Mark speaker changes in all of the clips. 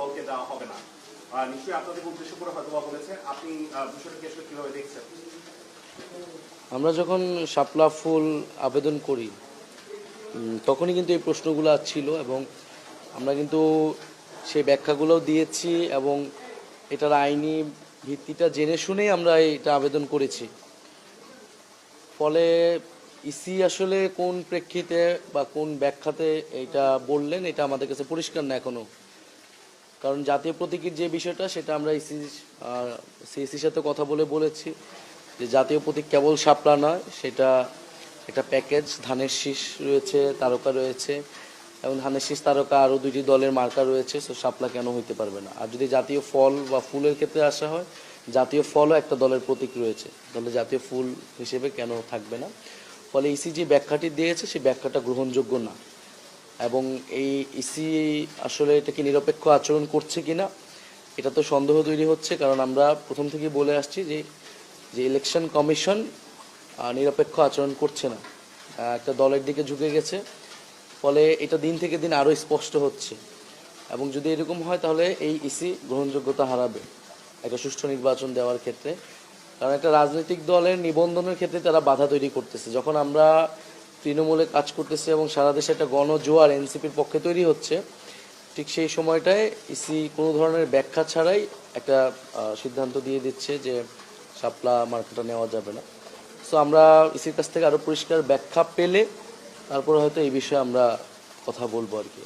Speaker 1: দলকে দেওয়া হবে না। নিশ্চয়ই আপনাদের উদ্দেশ্য করে হয়তো বলেছে। আপনি বিষয়টাকে আসলে কীভাবে দেখছেন?
Speaker 2: আমরা যখন শাপলা ফুল আবেদন করি তখনই কিন্তু এই প্রশ্নগুলো ছিল এবং আমরা কিন্তু সেই ব্যাখ্যাগুলোও দিয়েছি এবং এটার আইনি ভিত্তিটা জেনে শুনেই আমরা এটা আবেদন করেছি। ফলে ইসি আসলে কোন প্রেক্ষিতে বা কোন ব্যাখ্যাতে এটা বললেন, এটা আমাদের কাছে পরিষ্কার না এখনও। কারণ জাতীয় প্রতীকের যে বিষয়টা, সেটা আমরা সিএসির সাথে কথা বলে বলেছি যে জাতীয় প্রতীক কেবল শাপলা নয়, সেটা একটা প্যাকেজ। ধানের শীষ রয়েছে, তারকা রয়েছে, এবং ধানের শীষ, তারকা আরও দুইটি দলের মার্কা রয়েছে সো শাপলা কেন হইতে পারবে না? আর যদি জাতীয় ফল বা ফুলের ক্ষেত্রে আসা হয়, জাতীয় ফলও একটা দলের প্রতীক রয়েছে। তাহলে জাতীয় ফুল হিসেবে কেন থাকবে না? ফলে ইসি যে ব্যাখ্যাটি দিয়েছে, সেই ব্যাখ্যাটা গ্রহণযোগ্য না। এবং এই ইসি আসলে এটা কি নিরপেক্ষ আচরণ করছে কিনা, এটা তো সন্দেহ তৈরি হচ্ছে, কারণ আমরা প্রথম থেকে বলে আসছি যে যে ইলেকশন কমিশন নিরপেক্ষ আচরণ করছে না। একটা দলের দিকে ঝুঁকে গেছে, ফলে এটা দিন থেকে দিন আরও স্পষ্ট হচ্ছে। এবং যদি এরকম হয়, তাহলে এই ইসি গ্রহণযোগ্যতা হারাবে একটা সুষ্ঠু নির্বাচন দেওয়ার ক্ষেত্রে। কারণ একটা রাজনৈতিক দলের নিবন্ধনের ক্ষেত্রে তারা বাধা তৈরি করতেছে। যখন আমরা তৃণমূলে কাজ করতেছে এবং সারা দেশে একটা গণজোয়ার এনসিপির পক্ষে তৈরি হচ্ছে ঠিক সেই সময়টায় ইসি কোনো ধরনের ব্যাখ্যা ছাড়াই একটা সিদ্ধান্ত দিয়ে দিচ্ছে যে শাপলা মার্কেটটা নেওয়া যাবে না। সো আমরা ইসির কাছ থেকে আরও পরিষ্কার ব্যাখ্যা পেলে তারপর হয়তো এই বিষয়ে আমরা কথা বলব আর কি।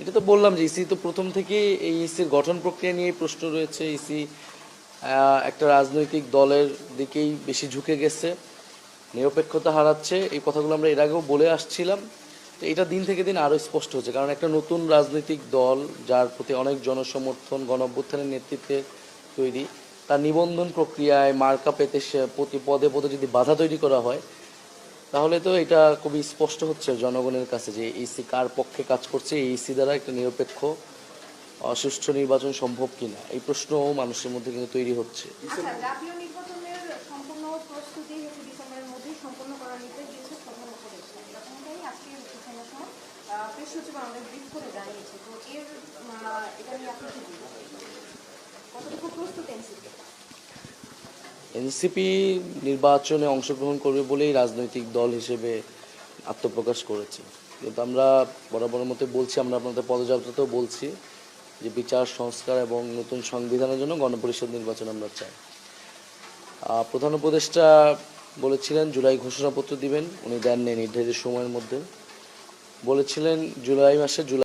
Speaker 2: এটা তো বললাম যে ইসি তো প্রথম থেকেই এই ইসির গঠন প্রক্রিয়া নিয়ে প্রশ্ন রয়েছে। ইসি একটা রাজনৈতিক দলের দিকেই বেশি ঝুঁকে গেছে। নিরপেক্ষতা হারাচ্ছে, এই কথাগুলো আমরা এর আগেও বলে আসছিলাম। তো এটা দিন থেকে দিন আরও স্পষ্ট হচ্ছে, কারণ একটা নতুন রাজনৈতিক দল যার প্রতি অনেক জনসমর্থন গণ অভ্যুত্থানের নেতৃত্বে তৈরি, তার নিবন্ধন প্রক্রিয়ায় মার্কা পেতে সে প্রতি পদে পদে যদি বাধা তৈরি করা হয়, তাহলে তো এটা খুবই স্পষ্ট হচ্ছে জনগণের কাছে যে ইসি কার পক্ষে কাজ করছে, এই ইসি দ্বারা একটা নিরপেক্ষ সুষ্ঠু নির্বাচন সম্ভব কিনা, এই প্রশ্নও মানুষের মধ্যে কিন্তু তৈরি হচ্ছে।
Speaker 3: প্রস্তুতি হচ্ছে ডিসেম্বরের মধ্যেই সম্পূর্ণ করার নির্দেশ দিয়েছে প্রধান আজকে করে তো এর এটা নিয়ে আপনি কি কতটুকু প্রস্তুত এনসিপি?
Speaker 2: এনসিপি নির্বাচনে অংশগ্রহণ করবে বলেই রাজনৈতিক দল হিসেবে আত্মপ্রকাশ করেছে। কিন্তু আমরা বরাবরের মতো বলছি, আমরা আপনাদের পদযাত্রাতেও বলছি যে বিচার, সংস্কার এবং নতুন সংবিধানের জন্য গণপরিষদ নির্বাচন আমরা চাই। প্রধান উপদেষ্টা বলেছিলেন, জুলাই ঘোষণাপত্র দিবেন। উনি দেননি নির্ধারিত সময়ের মধ্যে। বলেছিলেন, জুলাই মাসে জুলাই